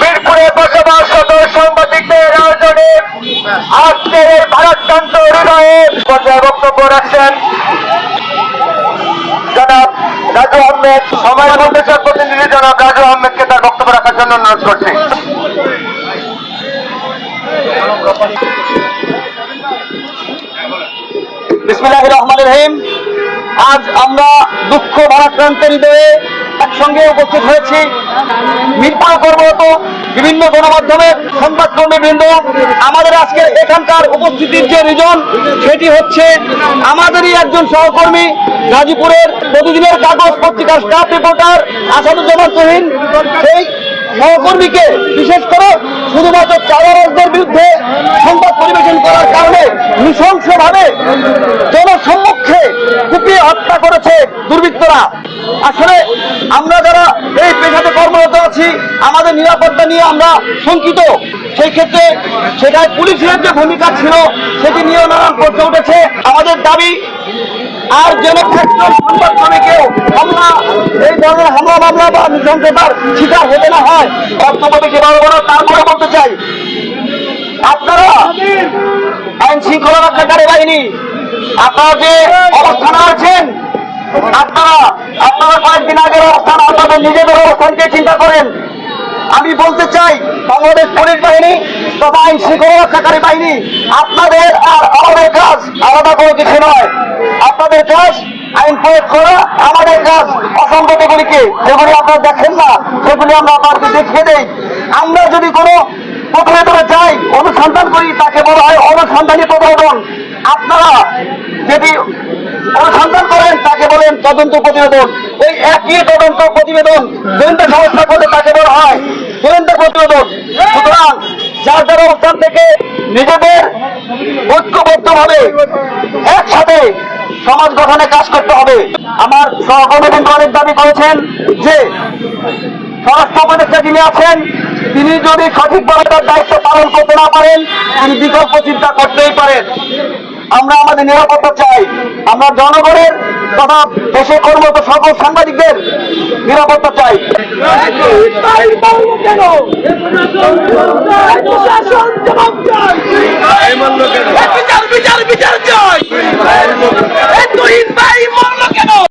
বীরপুরে বসবাসরত সাংবাদিকদের আয়োজনে আজকের এই ভারততন্ত্র হৃদয়ে পর্যায়ে বক্তব্য রাখছেন জনাব রাজু আহমেদ। প্রতিনিধি জনাব রাজু আহমেদকে তার বক্তব্য রাখার জন্য অনুরোধ করছি। বিসমিল্লাহির রহমানির রহিম। আজ আমরা দুঃখ ভারাক্রান্ত হৃদয়ে একসঙ্গে উপস্থিত হয়েছি। মিরপুরে কর্মরত বিভিন্ন গণমাধ্যমের সংবাদকর্মী বৃন্দ আমাদের আজকে এখানকার উপস্থিতির যে রিজন, সেটি হচ্ছে আমাদেরই একজন সহকর্মী, গাজীপুরের প্রতিদিনের কাগজ পত্রিকার স্টাফ রিপোর্টার আসাদুজ্জামান তুহিন। সেই সহকর্মীকে বিশেষ করে শুধুমাত্র চাঁদাবাজদের বিরুদ্ধে সংবাদ পরিবেশন করার কারণে নৃশংসভাবে হত্যা করেছে দুর্বৃত্তরা। আসলে আমরা যারা এই পেশাতে কর্মরত আছি, আমাদের নিরাপত্তা নিয়ে আমরা শঙ্কিত। সেই ক্ষেত্রে সেটায় পুলিশের যে ভূমিকা ছিল, সেটি নিয়েও নানান প্রশ্ন উঠেছে। আমাদের দাবি, আর যেন একজন সংবাদকর্মীকেও হামলা এই ধরনের হামলা, মামলা বা নৃশংসতার শিকার হতে না হয় বক্তব্য বেশি বড় বড় তারপরে বলতে চাই। আপনারা আইন শৃঙ্খলা রক্ষাকারী বাহিনী আপনারা যে অবস্থানে আছেন, আপনারা আপনারা কয়েকদিন আগের অবস্থান আপনাদের নিজেদের অবস্থানকে চিন্তা করেন। আমি বলতে চাই, বাংলাদেশ পুলিশ বাহিনী তথা আইন শৃঙ্খলা রক্ষাকারী বাহিনী, আপনাদের আর আমাদের কাজ আলাদা কোনো কিছু নয়। আপনাদের কাজ আইন প্রয়োগ করা, আমাদের কাজ অসঙ্গতগুলিকে যেগুলি আপনারা দেখেন না, সেগুলি আমরা আপনাকে দেখিয়ে দেই। আমরা যদি কোনো প্রতিবেদনে যাই, অনুসন্ধান করি, তাকে বলা হয় অনুসন্ধানী প্রতিবেদন আপনারা যদি অনুসন্ধান করেন, তাকে বলেন তদন্ত প্রতিবেদন। এই একই তদন্ত প্রতিবেদন গোয়েন্দা সংস্থা করলে তাকে বলা হয় গোয়েন্দা প্রতিবেদন। সুতরাং যার যার অবস্থান থেকে নিজেদের ঐক্যবদ্ধভাবে একসাথে সমাজ গঠনে কাজ করতে হবে। আমার সহকর্মীবৃন্দ অনেক দাবি করেছেন যে স্বরাষ্ট্র উপদেষ্টা যিনি আছেন তিনি যদি সঠিকভাবে তার দায়িত্ব পালন করতে না পারেন, তিনি বিকল্প চিন্তা করতেই পারেন। আমরা আমাদের নিরাপত্তা চাই। আমরা জনগণের তথা দেশে কর্মরত সকল সাংবাদিকদের নিরাপত্তা চাই। বিচার